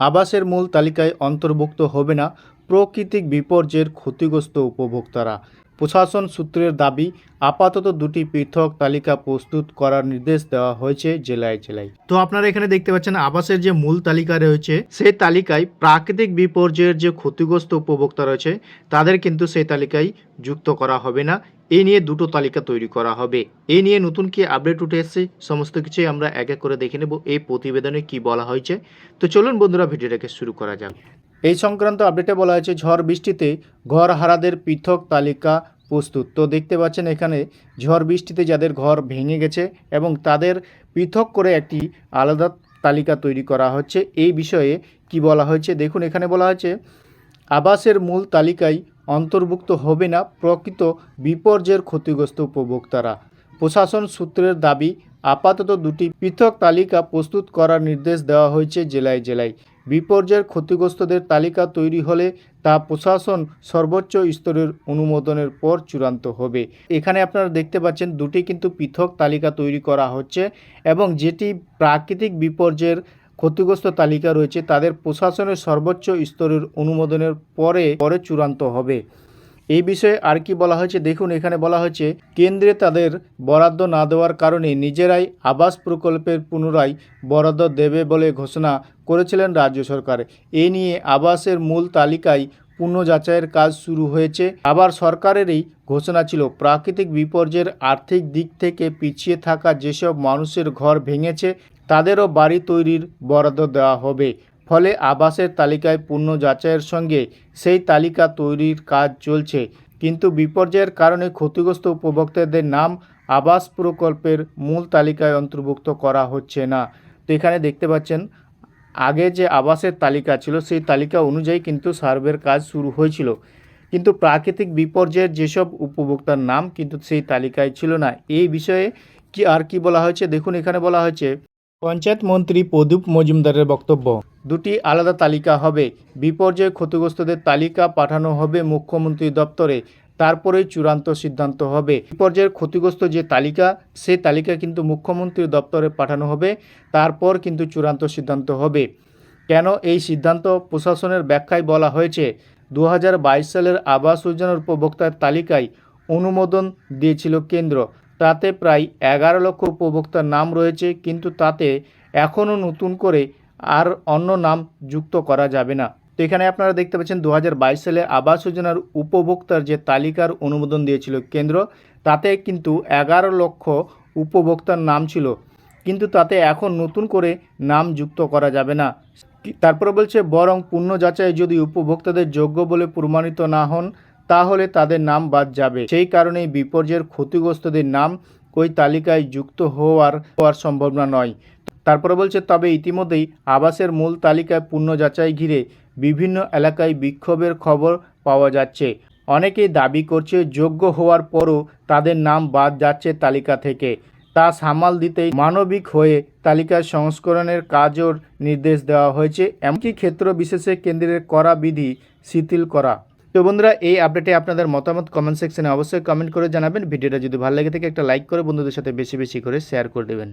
আবাসের মূল তালিকায় অন্তর্ভুক্ত হবে না প্রাকৃতিক বিপর্যয়ের ক্ষতিগ্রস্ত উপভোক্তারা। প্রশাসন সূত্রের দাবি, আপাতত দুটি পৃথক তালিকা প্রস্তুত করার নির্দেশ দেওয়া হয়েছে জেলায় জেলায়। তো আপনারা এখানে দেখতে পাচ্ছেন আবাসের যে মূল তালিকা রয়েছে, সেই তালিকায় প্রাকৃতিক বিপর্যয়ের যে ক্ষতিগ্রস্ত উপভোক্তা রয়েছে, তাদের কিন্তু সেই তালিকায় যুক্ত করা হবে না। এই নিয়ে দুটো তালিকা তৈরি করা হবে। এই নিয়ে নতুন কি আপডেট উঠে এসেছে, সমস্ত কিছুই আমরা এক এক করে দেখে নেব। এই প্রতিবেদনে কি বলা হয়েছে। তো চলুন বন্ধুরা, ভিডিওটাকে শুরু করা যাক। এই সংক্রান্ত আপডেটে বলা হয়েছে, ঝড় বৃষ্টিতে ঘর হারাদের পৃথক তালিকা প্রস্তুত। তো দেখতে পাচ্ছেন এখানে ঝড় বৃষ্টিতে যাদের ঘর ভেঙে গেছে এবং তাদের পৃথক করে একটি আলাদা তালিকা তৈরি করা হচ্ছে। এই বিষয়ে কি বলা হয়েছে? দেখুন, এখানে বলা হয়েছে, আবাসের মূল তালিকায় অন্তর্ভুক্ত হবে না প্রকৃত বিপর্যয়ের ক্ষতিগ্রস্ত উপভোক্তারা। প্রশাসন সূত্রের দাবি, আপাতত দুটি পৃথক তালিকা প্রস্তুত করার নির্দেশ দেওয়া হয়েছে জেলায় জেলায়। বিপর্যয়ের ক্ষতিগ্রস্তদের তালিকা তৈরি হলে তা প্রশাসন সর্বোচ্চ স্তরের অনুমোদনের পর চূড়ান্ত হবে। এখানে আপনারা দেখতে পাচ্ছেন দুটি কিন্তু পৃথক তালিকা তৈরি করা হচ্ছে এবং যেটি প্রাকৃতিক বিপর্যয়ের ক্ষতিগ্রস্ত তালিকা রয়েছে, তাদের প্রশাসনের সর্বোচ্চ স্তরের অনুমোদনের পরে পরে চূড়ান্ত হবে। এই বিষয়ে আর কি বলা হয়েছে? দেখুন, এখানে বলা হয়েছে, কেন্দ্রে তাদের বরাদ্দ না দেওয়ার কারণে নিজেরাই আবাস প্রকল্পের পুনরায় বরাদ্দ দেবে বলে ঘোষণা করেছিলেন রাজ্য সরকার। এ নিয়ে আবাসের মূল তালিকায় পুনঃ যাচাইয়ের কাজ শুরু হয়েছে। আবার সরকারেরই ঘোষণা ছিল, প্রাকৃতিক বিপর্যয়ের আর্থিক দিক থেকে পিছিয়ে থাকা যেসব মানুষের ঘর ভেঙেছে, তাদেরও বাড়ি তৈরির বরাদ্দ দেওয়া হবে। ফলে আবাসের তালিকায় পূর্ণ যাচাইয়ের সঙ্গে সেই তালিকা তৈরির কাজ চলছে। কিন্তু বিপর্যয়ের কারণে ক্ষতিগ্রস্ত উপভোক্তাদের নাম আবাস প্রকল্পের মূল তালিকায় অন্তর্ভুক্ত করা হচ্ছে না। তো এখানে দেখতে পাচ্ছেন, আগে যে আবাসের তালিকা ছিল, সেই তালিকা অনুযায়ী কিন্তু সার্ভের কাজ শুরু হয়েছিল। কিন্তু প্রাকৃতিক বিপর্যয়ের যেসব উপভোক্তার নাম কিন্তু সেই তালিকায় ছিল না। এই বিষয়ে কি আর কি বলা হয়েছে? দেখুন, এখানে বলা হয়েছে পঞ্চায়েত মন্ত্রী প্রদীপ মজুমদারের বক্তব্য। দুটি আলাদা তালিকা হবে। বিপর্যয় ক্ষতিগ্রস্তদের তালিকা পাঠানো হবে মুখ্যমন্ত্রী দপ্তরে। তারপরেই চূড়ান্ত সিদ্ধান্ত হবে। বিপর্যয়ের ক্ষতিগ্রস্ত যে তালিকা সেই তালিকা কিন্তু মুখ্যমন্ত্রীর দপ্তরে পাঠানো হবে। তারপর কিন্তু চূড়ান্ত সিদ্ধান্ত হবে। কেন এই সিদ্ধান্ত প্রশাসনের ব্যাখ্যায় বলা হয়েছে? দু হাজার বাইশ সালের আবাস যোজনার উপভোক্তার তালিকায় অনুমোদন দিয়েছিল কেন্দ্র। তাতে প্রায় এগারো লক্ষ উপভোক্তার নাম রয়েছে, কিন্তু তাতে এখনও নতুন করে আর অন্য নাম যুক্ত করা যাবে না। তো এখানে আপনারা দেখতে পাচ্ছেন দু হাজার বাইশ সালে আবাস যোজনার উপভোক্তার যে তালিকার অনুমোদন দিয়েছিল কেন্দ্র, তাতে কিন্তু এগারো লক্ষ উপভোক্তার নাম ছিল, কিন্তু তাতে এখন নতুন করে নাম যুক্ত করা যাবে না। তারপরে বলছে, বরং পূর্ণ যাচাই যদি উপভোক্তাদের যোগ্য বলে প্রমাণিত না হন তাহলে তাদের নাম বাদ যাবে। সেই কারণে বিপর্যয়ের ক্ষতিগ্রস্তদের নাম ওই তালিকায় যুক্ত হওয়ার হওয়ার সম্ভাবনা নয়। তারপরে বলছে, তবে ইতিমধ্যেই আবাসের মূল তালিকায় পূর্ণ যাচাই ঘিরে বিভিন্ন এলাকায় বিক্ষোভের খবর পাওয়া যাচ্ছে। অনেকেই দাবি করছে, যোগ্য হওয়ার পরও তাদের নাম বাদ যাচ্ছে তালিকা থেকে। তা সামাল দিতেই মানবিক হয়ে তালিকার সংস্করণের কাজও নির্দেশ দেওয়া হয়েছে। এমনকি ক্ষেত্র বিশেষে কেন্দ্রের করা বিধি শিথিল করা তো বন্ধুরা, এই আপডেটে আপনাদের মতামত কমেন্ট সেকশনে অবশ্যই কমেন্ট করে জানাবেন। ভিডিওটা যদি ভালো লাগে থাকে, একটা লাইক করে বন্ধুদের সাথে বেশি বেশি করে শেয়ার করে দেবেন।